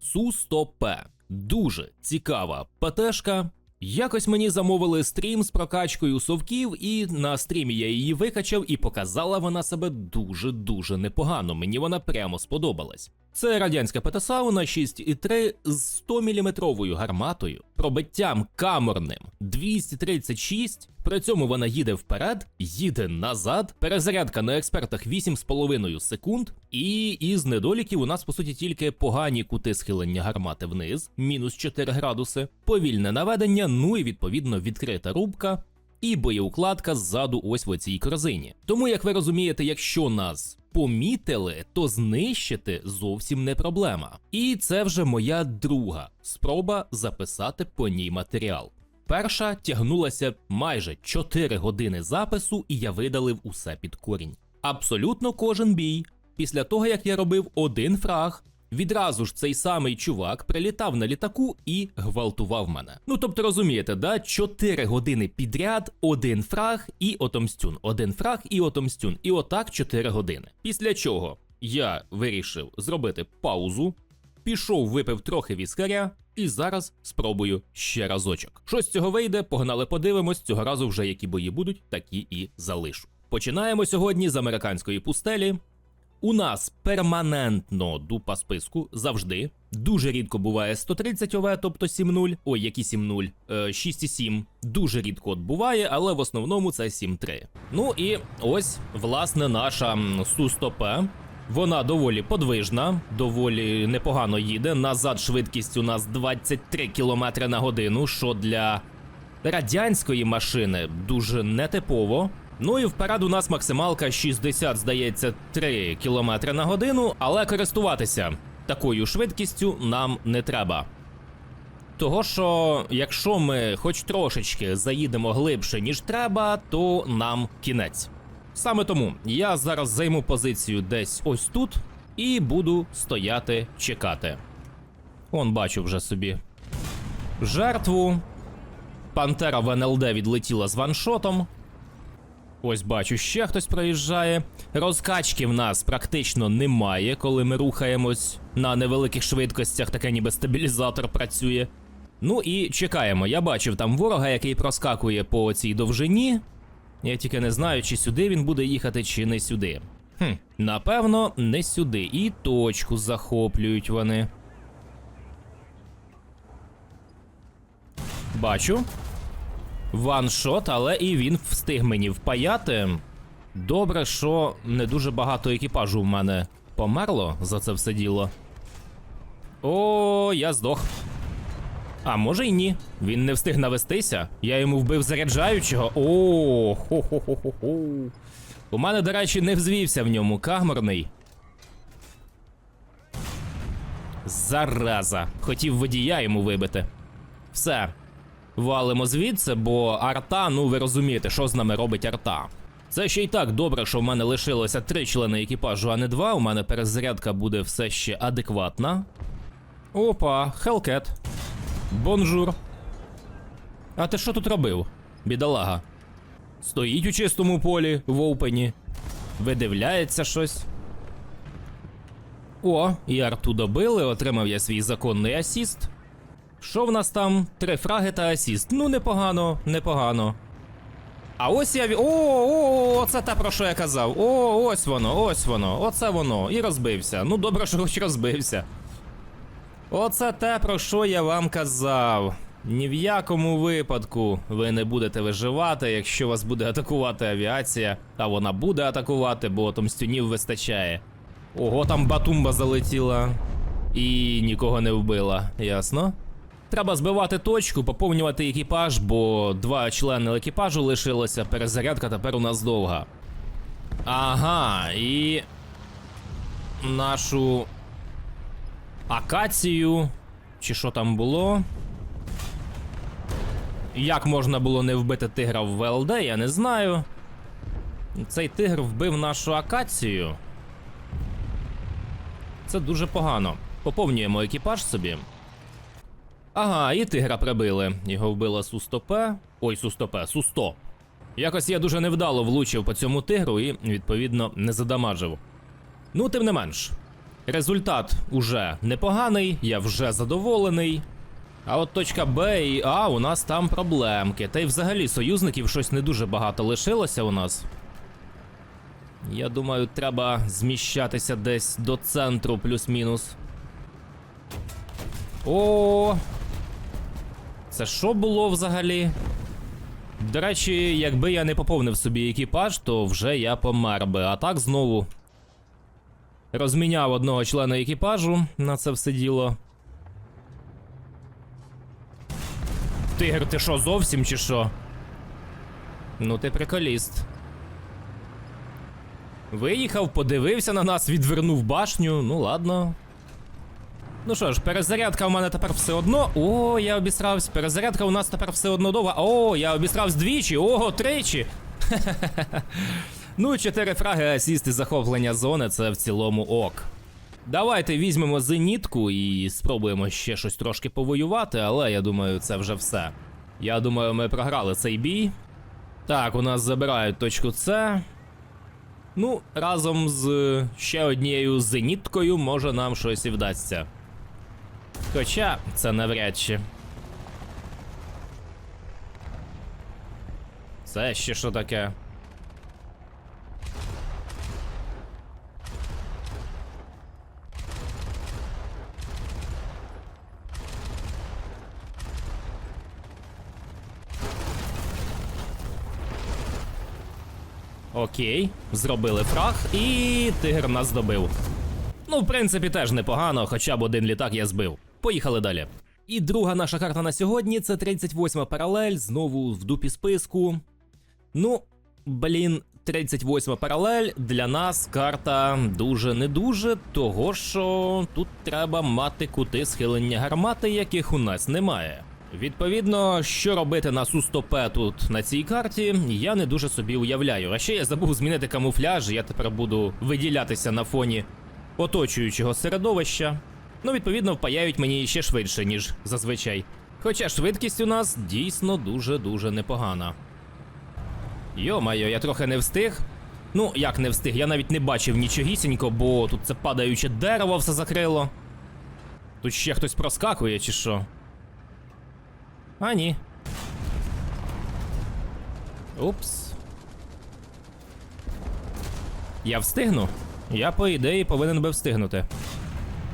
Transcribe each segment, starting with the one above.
Су-100П. Дуже цікава ПТшка. Якось мені замовили стрім з прокачкою совків, і на стрімі я її викачав, і показала вона себе дуже-дуже непогано. Мені вона прямо сподобалась. Це радянська ПТ-сауна 6,3 з 100-мм гарматою, пробиттям камерним 236. При цьому вона їде вперед, їде назад. Перезарядка на експертах 8,5 секунд. І із недоліків у нас по суті тільки погані кути схилення гармати вниз, мінус 4 градуси, повільне наведення, ну і відповідно відкрита рубка. І боєукладка ззаду ось в оцій корзині. Тому, як ви розумієте, якщо нас помітили, то знищити зовсім не проблема. І це вже моя друга спроба записати по ній матеріал. Перша тягнулася майже 4 години запису, і я видалив усе під корінь. Абсолютно кожен бій. Після того, як я робив один фраг, відразу ж цей самий чувак прилітав на літаку і гвалтував мене. Ну тобто розумієте, да? 4 години підряд, один фраг і отомстюн, один фраг і отомстюн. І отак 4 години. Після чого я вирішив зробити паузу, пішов, випив трохи віскаря, і зараз спробую ще разочок. Що з цього вийде, погнали, подивимось. Цього разу вже які бої будуть, такі і залишу. Починаємо сьогодні з американської пустелі. У нас перманентно дупа списку завжди. Дуже рідко буває 130 ОВ, тобто 7.0. Ой, які 7.0, е, 6.7. Дуже рідко от буває, але в основному це 7.3. Ну і ось, власне, наша Су-100П. Вона доволі подвижна, доволі непогано їде. Назад швидкість у нас 23 км на годину, що для радянської машини дуже нетипово. Ну і вперед у нас максималка 60, здається, 3 км на годину, але користуватися такою швидкістю нам не треба. Того що, якщо ми хоч трошечки заїдемо глибше, ніж треба, то нам кінець. Саме тому я зараз займу позицію десь ось тут і буду стояти чекати. Он бачу вже собі жертву. Пантера в НЛД відлетіла з ваншотом. Ось бачу, ще хтось проїжджає. Розкачки в нас практично немає, коли ми рухаємось на невеликих швидкостях, таке ніби стабілізатор працює. Ну і чекаємо. Я бачив там ворога, який проскакує по цій довжині. Я тільки не знаю, чи сюди він буде їхати, чи не сюди. Хм, напевно, не сюди. І точку захоплюють вони. Бачу. Ваншот, але і він встиг мені впаяти. Добре, що не дуже багато екіпажу в мене померло за це все діло. О, я здох. А може й ні. Він не встиг навестися. Я йому вбив заряджаючого. О, хо-хо-хо-хо-хо. У мене, до речі, не взвівся в ньому камерний. Зараза. Хотів водія йому вибити. Все. Валимо звідси, бо арта, ну ви розумієте, що з нами робить арта. Це ще й так добре, що в мене лишилося три члени екіпажу, а не два. У мене перезарядка буде все ще адекватна. Опа, Хелкет. Бонжур. А ти що тут робив, бідолага? Стоїть у чистому полі в опені. Видивляється щось. О, і арту добили, отримав я свій законний асіст. Що в нас там? Три фраги та асіст. Ну, непогано, непогано. А ось я. О, о, о, оце те, про що я казав. О, ось воно, ось воно, оце воно. І розбився. Ну, добре, що хоч розбився. Оце те, про що я вам казав. Ні в якому випадку ви не будете виживати, якщо вас буде атакувати авіація, а вона буде атакувати, бо томстюнів вистачає. Ого, там батумба залетіла і нікого не вбила, ясно? Треба збивати точку, поповнювати екіпаж, бо два члени екіпажу лишилося, перезарядка тепер у нас довга. Ага, і нашу акацію. Чи що там було? Як можна було не вбити тигра в ВЛД, я не знаю. Цей тигр вбив нашу акацію. Це дуже погано. Поповнюємо екіпаж собі. Ага, і тигра прибили. Його вбила Су-100П. Ой, Су-100П, Су-100. Якось я дуже невдало влучив по цьому тигру і, відповідно, не задамажив. Ну, тим не менш. Результат уже непоганий, я вже задоволений. А от точка Б і А у нас там проблемки. Та й взагалі союзників щось не дуже багато лишилося у нас. Я думаю, треба зміщатися десь до центру плюс-мінус. О. Це що було взагалі? До речі, якби я не поповнив собі екіпаж, то вже я помер би. А так знову розміняв одного члена екіпажу на це все діло. Тигр, ти що, зовсім чи що? Ну, ти приколіст. Виїхав, подивився на нас, відвернув башню. Ну ладно. Ну що ж, перезарядка в мене тепер все одно. О, я обісрався. Перезарядка у нас тепер все одно довга. О, я обісрався двічі. Ого, тричі. ну, чотири фраги асісти захоплення зони це в цілому ок. Давайте візьмемо зенітку і спробуємо ще щось трошки повоювати, але я думаю, це вже все. Я думаю, ми програли цей бій. Так, у нас забирають точку С. Ну, разом з ще однією зеніткою може нам щось і вдасться. Хоча це навряд чи. Це ще що таке? Окей, зробили фраг, і тигр нас добив. Ну, в принципі, теж непогано, хоча б один літак я збив. Поїхали далі. І друга наша карта на сьогодні це 38 паралель, знову в дупі списку. Ну, блін, 38 паралель для нас карта дуже не дуже, того що тут треба мати кути схилення гармати, яких у нас немає. Відповідно, що робити на Су-100П тут на цій карті, я не дуже собі уявляю. А ще я забув змінити камуфляж, я тепер буду виділятися на фоні оточуючого середовища. Ну, відповідно, впаяють мені ще швидше, ніж зазвичай. Хоча швидкість у нас дійсно дуже-дуже непогана. Йо-майо, я трохи не встиг. Ну, як не встиг, я навіть не бачив нічогісінько, бо тут це падаюче дерево все закрило. Тут ще хтось проскакує, чи що? А, ні. Упс. Я встигну? Я, по ідеї, повинен би встигнути.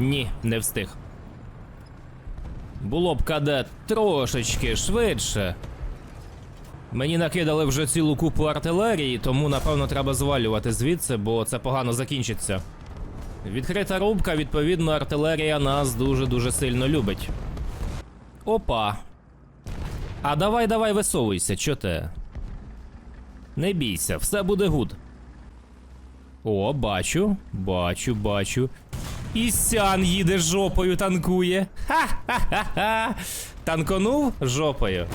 Ні, не встиг. Було б кадет трошечки швидше. Мені накидали вже цілу купу артилерії, тому напевно треба звалювати звідси, бо це погано закінчиться. Відкрита рубка, відповідно, артилерія нас дуже-дуже сильно любить. Опа. А давай, давай, висовуйся, чо ти? Не бійся, все буде гуд. О, бачу, бачу, бачу. І сян їде жопою, танкує. Ха-ха-ха-ха. Танконув жопою.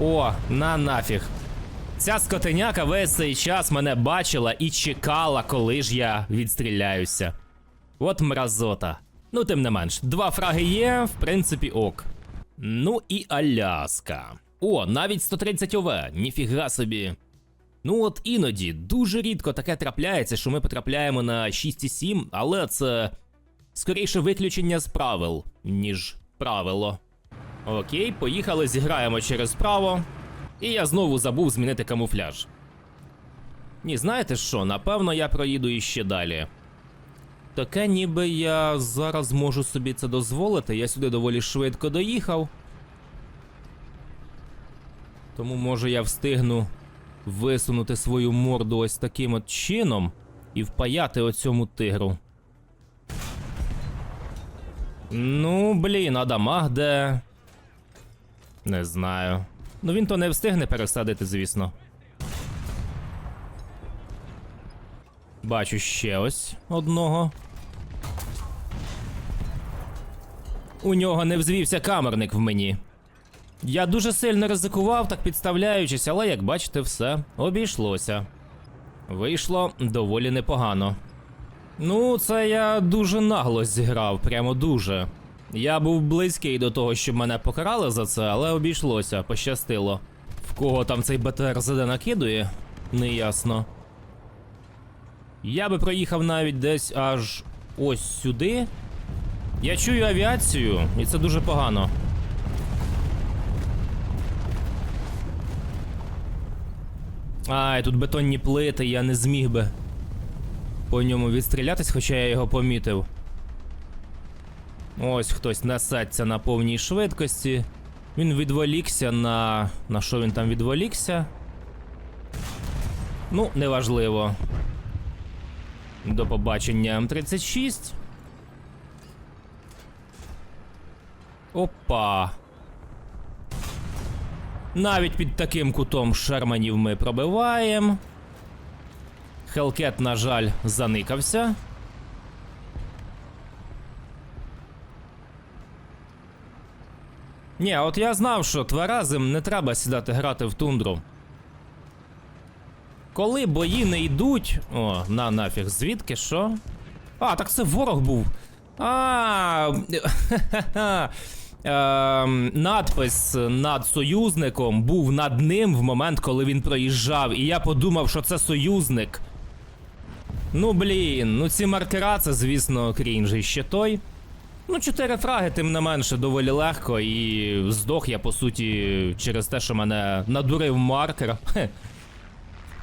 О, на нафіг. Ця скотиняка весь цей час мене бачила і чекала, коли ж я відстріляюся. От мразота. Ну, тим не менш, два фраги є, в принципі, ок. Ну і Аляска. О, навіть 130 ОВ, ніфіга собі. Ну от іноді дуже рідко таке трапляється, що ми потрапляємо на 6,7, але це скоріше виключення з правил, ніж правило. Окей, поїхали, зіграємо через право. І я знову забув змінити камуфляж. Ні, знаєте що, напевно, я проїду іще далі. Таке ніби я зараз можу собі це дозволити. Я сюди доволі швидко доїхав. Тому може я встигну висунути свою морду ось таким от чином і впаяти оцьому тигру. Ну, блін, а дамаг де. Не знаю. Ну він то не встигне пересадити, звісно. Бачу ще ось одного. У нього не взвівся камерник в мені. Я дуже сильно ризикував, так підставляючись, але як бачите, все обійшлося. Вийшло доволі непогано. Ну, це я дуже нагло зіграв, прямо дуже. Я був близький до того, щоб мене покарали за це, але обійшлося, пощастило. В кого там цей БТРЗД накидує, неясно. Я би проїхав навіть десь аж ось сюди. Я чую авіацію, і це дуже погано. Ай, тут бетонні плити, я не зміг би по ньому відстрілятись, хоча я його помітив. Ось хтось несеться на повній швидкості. Він відволікся на. На що він там відволікся? Ну, неважливо. До побачення М36. Опа. Навіть під таким кутом Шерманів ми пробиваємо. Хелкет, на жаль, заникався. Ні, от я знав, що тверезим не треба сідати грати в тундру. Коли бої не йдуть. О, на нафіг, звідки що? А, так це ворог був. А. Ем, надпис над союзником був над ним в момент, коли він проїжджав, і я подумав, що це союзник. Ну блін, ну ці маркера, це, звісно, крінж і ще той. Ну, чотири фраги, тим не менше, доволі легко, і здох я, по суті, через те, що мене надурив маркер. Хе.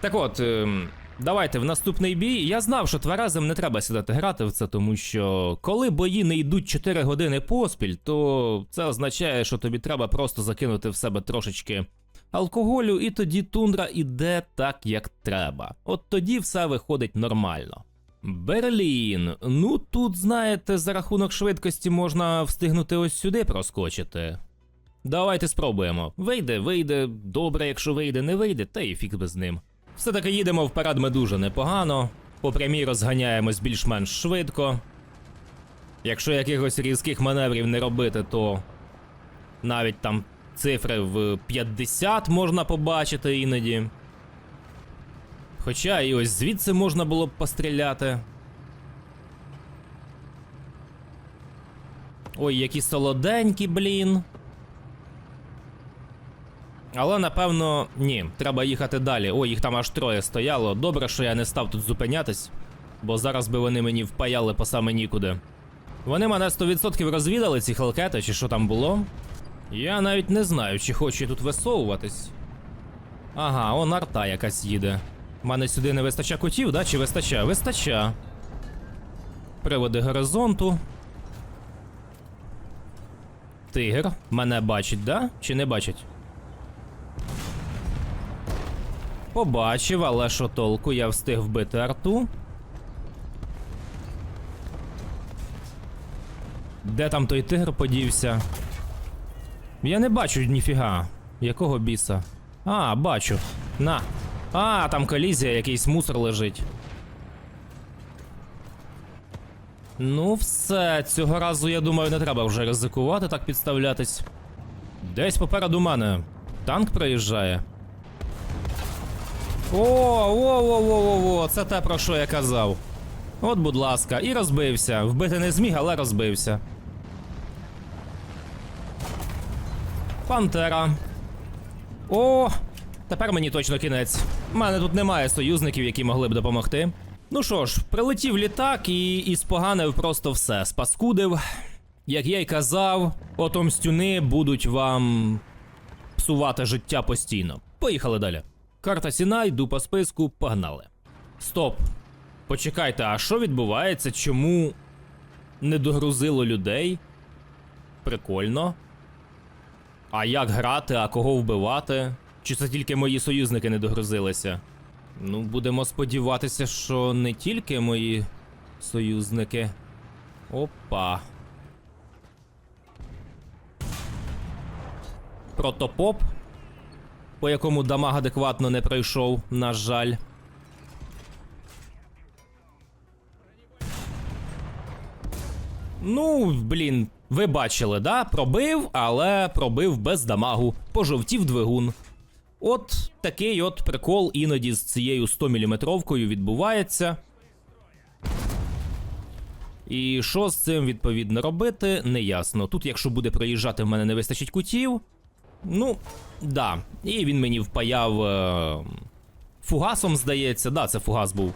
Так от, ем, давайте в наступний бій. Я знав, що тверезим не треба сідати грати в це, тому що коли бої не йдуть 4 години поспіль, то це означає, що тобі треба просто закинути в себе трошечки алкоголю, і тоді тундра іде так, як треба. От тоді все виходить нормально. Берлін. Ну тут, знаєте, за рахунок швидкості можна встигнути ось сюди проскочити. Давайте спробуємо. Вийде, вийде, добре, якщо вийде, не вийде, та і фіг би з ним. Все-таки їдемо вперед ми дуже непогано. По прямій розганяємось більш-менш швидко. Якщо якихось різких маневрів не робити, то навіть там цифри в 50 можна побачити іноді. Хоча і ось звідси можна було б постріляти. Ой, які солоденькі, блін. Але напевно, ні, треба їхати далі. Ой, їх там аж троє стояло. Добре, що я не став тут зупинятись, бо зараз би вони мені впаяли по саме нікуди. Вони мене 100% розвідали, ці хелкети, чи що там було. Я навіть не знаю, чи хочу я тут висовуватись. Ага, он арта якась їде. У мене сюди не вистача кутів, да? Чи вистача? Вистача. Приводи горизонту. Тигр. Мене бачить, да? Чи не бачить? Побачив, але що толку, я встиг вбити арту. Де там той тигр подівся? Я не бачу ніфіга. Якого біса? А, бачу. На. А, там колізія, якийсь мусор лежить. Ну, все, цього разу, я думаю, не треба вже ризикувати, так підставлятись. Десь попереду мене. Танк проїжджає. О, о, о, о, о, о, це те, про що я казав. От, будь ласка, і розбився. Вбити не зміг, але розбився. Пантера. О, тепер мені точно кінець. У мене тут немає союзників, які могли б допомогти. Ну що ж, прилетів літак і, і споганив просто все. Спаскудив. Як я й казав, отомстюни будуть вам псувати життя постійно. Поїхали далі. Карта Сінай, йду по списку, погнали. Стоп. Почекайте, а що відбувається? Чому не догрузило людей? Прикольно. А як грати, а кого вбивати? Чи це тільки мої союзники не догрузилися? Ну, будемо сподіватися, що не тільки мої союзники. Опа. Протопоп, по якому дамаг адекватно не пройшов, на жаль. Ну, блін, ви бачили, да? Пробив, але пробив без дамагу. Пожовтів двигун. От такий от прикол іноді з цією 100 мм відбувається. І що з цим відповідно робити, неясно. Тут, якщо буде проїжджати, в мене не вистачить кутів. Ну, да. І він мені впаяв е... фугасом, здається. Да, це фугас був.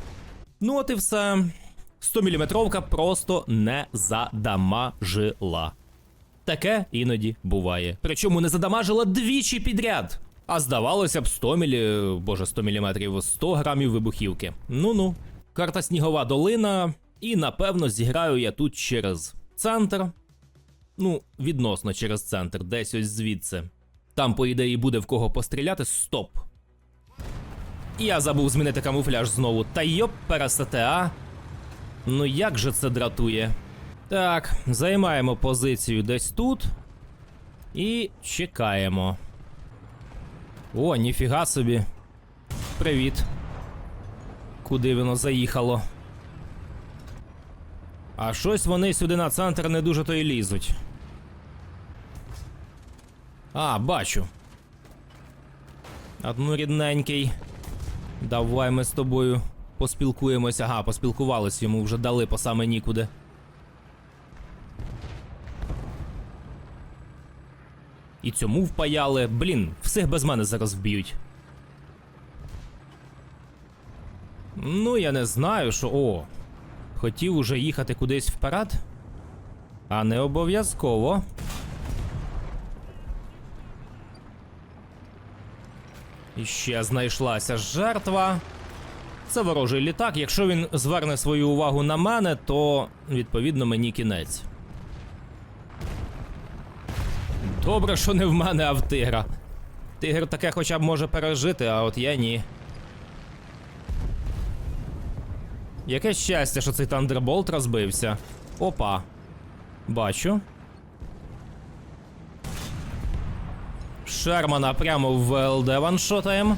Ну, от і все. 100-мм просто не задамажила. Таке іноді буває. Причому не задамажила двічі підряд. А здавалося б, 100 мілі... боже, 100 мм, 100 грамів вибухівки. Ну-ну. Карта Снігова долина, і напевно зіграю я тут через центр. Ну, відносно через центр, десь ось звідси. Там, по ідеї, буде в кого постріляти. Стоп. Я забув змінити камуфляж знову. Та йоп, пересете, а? Ну як же це дратує? Так, займаємо позицію десь тут. І чекаємо. О, ніфіга собі. Привіт. Куди воно заїхало? А щось вони сюди на центр не дуже то й лізуть. А, бачу. Одну рідненький. Давай ми з тобою поспілкуємося. Ага, поспілкувались, йому вже дали по саме нікуди. І цьому впаяли. Блін, всіх без мене зараз вб'ють. Ну, я не знаю, що. О. Хотів уже їхати кудись вперед. А не обов'язково. І ще знайшлася жертва. Це ворожий літак. Якщо він зверне свою увагу на мене, то відповідно мені кінець. Добре, що не в мене, а в тигра. Тигр таке хоча б може пережити, а от я ні. Яке щастя, що цей тандерболт розбився. Опа. Бачу. Шермана прямо в ВЛД ваншотаєм.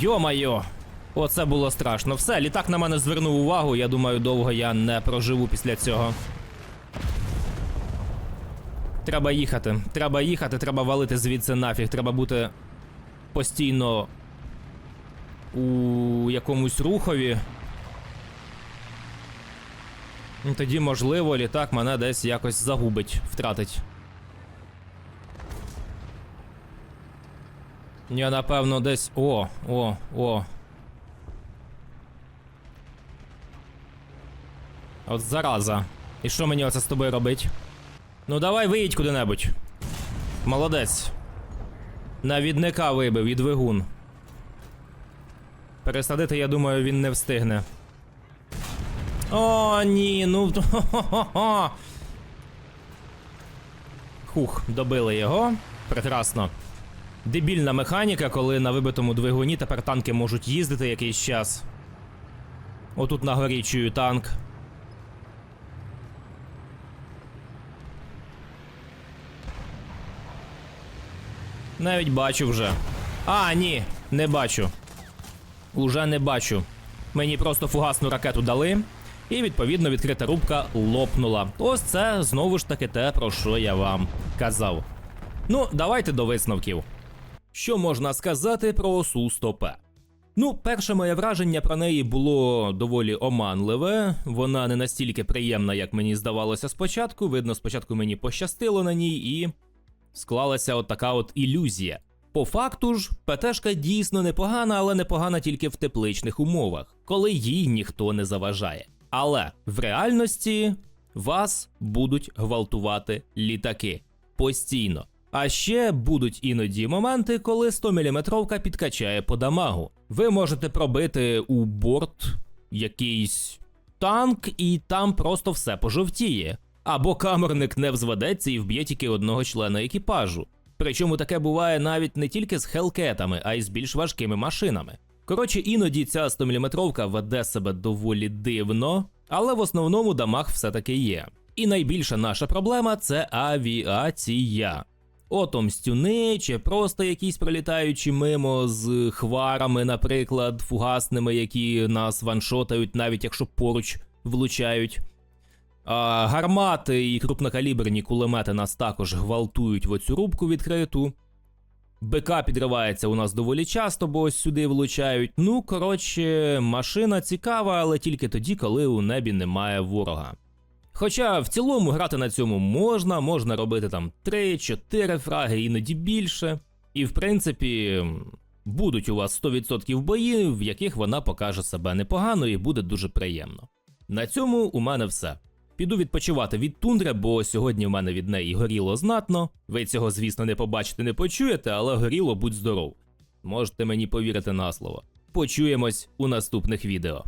Йо-майо! Оце було страшно. Все, літак на мене звернув увагу. Я думаю, довго я не проживу після цього. Треба їхати. Треба їхати, треба валити звідси нафіг. Треба бути постійно у якомусь рухові. Ну, Тоді, можливо, літак мене десь якось загубить, втратить. Я напевно десь. О, о, о. От зараза. І що мені оце з тобою робить? Ну давай виїдь куди-небудь. Молодець. Навідника вибив і двигун. Пересадити, я думаю, він не встигне. О, ні, ну. хо-хо-хо. Хух, добили його. Прекрасно. Дебільна механіка, коли на вибитому двигуні тепер танки можуть їздити якийсь час. Отут на горі чую танк. Навіть бачу вже. А, ні, не бачу. Уже не бачу. Мені просто фугасну ракету дали, і відповідно відкрита рубка лопнула. Ось це знову ж таки те, про що я вам казав. Ну, давайте до висновків. Що можна сказати про Су-100П? Ну, перше моє враження про неї було доволі оманливе. Вона не настільки приємна, як мені здавалося спочатку. Видно, спочатку мені пощастило на ній і склалася от така от ілюзія. По факту ж, ПТшка дійсно непогана, але непогана тільки в тепличних умовах, коли їй ніхто не заважає. Але в реальності вас будуть гвалтувати літаки постійно. А ще будуть іноді моменти, коли 100-мм підкачає по дамагу. Ви можете пробити у борт якийсь танк, і там просто все пожовтіє. Або камерник не взведеться і вб'є тільки одного члена екіпажу. Причому таке буває навіть не тільки з хелкетами, а й з більш важкими машинами. Коротше, іноді ця 100-мм веде себе доволі дивно, але в основному дамаг все-таки є. І найбільша наша проблема це авіація. Отомстюни чи просто якісь пролітаючі мимо з хварами, наприклад, фугасними, які нас ваншотають, навіть якщо поруч влучають. Гармати і крупнокаліберні кулемети нас також гвалтують в оцю рубку відкриту. БК підривається у нас доволі часто, бо ось сюди влучають. Ну, коротше, машина цікава, але тільки тоді, коли у небі немає ворога. Хоча в цілому грати на цьому можна, можна робити там 3-4 фраги, іноді більше. І в принципі, будуть у вас 100% бої, в яких вона покаже себе непогано і буде дуже приємно. На цьому у мене все. Піду відпочивати від тундри, бо сьогодні в мене від неї горіло знатно. Ви цього, звісно, не побачите, не почуєте, але горіло будь здоров. Можете мені повірити на слово. Почуємось у наступних відео.